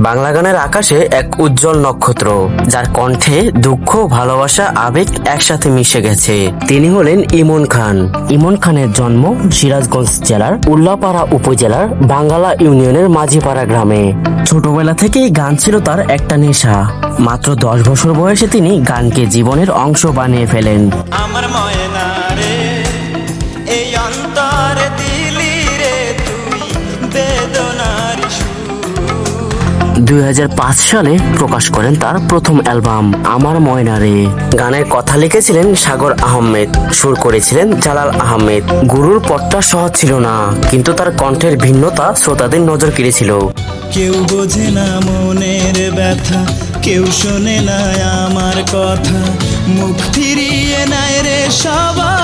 বাংলা গানের আকাশে এক উজ্জ্বল নক্ষত্র, যার কণ্ঠে দুঃখ, ভালোবাসা, আবেগ একসাথে মিশে গেছে। তিনি হলেন ইমন খান। ইমন খানের জন্ম সিরাজগঞ্জ জেলার উল্লাপাড়া উপজেলার বাঙ্গালা ইউনিয়নের মাঝিপাড়া গ্রামে। ছোটবেলা থেকেই গান ছিল তার একটা নেশা। মাত্র দশ বছর বয়সে তিনি গানকে জীবনের অংশ বানিয়ে ফেলেন। আমার দুই হাজার পাঁচ সালে প্রকাশ করেন তার প্রথম অ্যালবাম, আমার ময়নারে গানের কথা লিখেছিলেন সাগর আহমেদ, সুর করেছিলেন জালাল আহমেদ। গুরুর পথটা সহজ ছিল না, কিন্তু তার কণ্ঠের ভিন্নতা শ্রোতাদের নজর কেড়েছিল কেউ বোঝে না মনের ব্যথা, কেউ শোনে না আমার কথা। মুখ ফিরিয়ে নেয় রে সবাই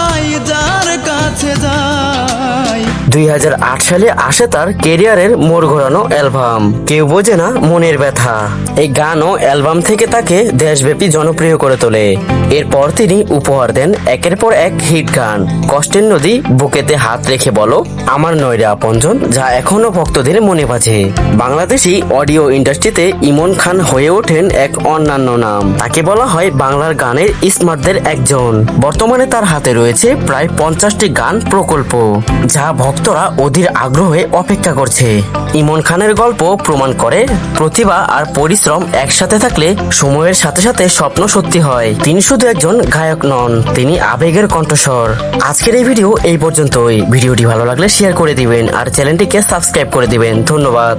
দুই হাজার আট সালে আসে তার কেরিয়ারের মোড় ঘোরানো অ্যালবাম। কেউ বোঝে না মনের ব্যথা। এই গান ও অ্যালবাম থেকে তাকে দেশব্যাপী জনপ্রিয় করে তোলে। এরপর তিনি উপহার দেন একের পর এক হিট গান। কষ্টের নদী বুকেতে হাত রেখে বলো, আমার নয়রে আপনজন যা এখনও ভক্তদের মনে বাজে। বাংলাদেশি অডিও ইন্ডাস্ট্রিতে ইমন খান হয়ে ওঠেন এক অন্যান্য নাম। তাকে বলা হয় বাংলার গানের স্মার্টদের একজন। বর্তমানে তার হাতে রয়েছে প্রায় পঞ্চাশটি গান প্রকল্প, যা ভক্তরা অধীর আগ্রহে অপেক্ষা করছে। ইমন খানের গল্প প্রমাণ করে, প্রতিভা আর পরিশ্রম একসাথে থাকলে সময়ের সাথে সাথে স্বপ্ন সত্যি হয়। তিনি শুধু একজন গায়ক নন, তিনি আবেগের কণ্ঠস্বর। আজকের এই ভিডিও এই পর্যন্তই। ভিডিওটি ভালো লাগলে শেয়ার করে দিবেন আর চ্যানেলটিকে সাবস্ক্রাইব করে দিবেন। ধন্যবাদ।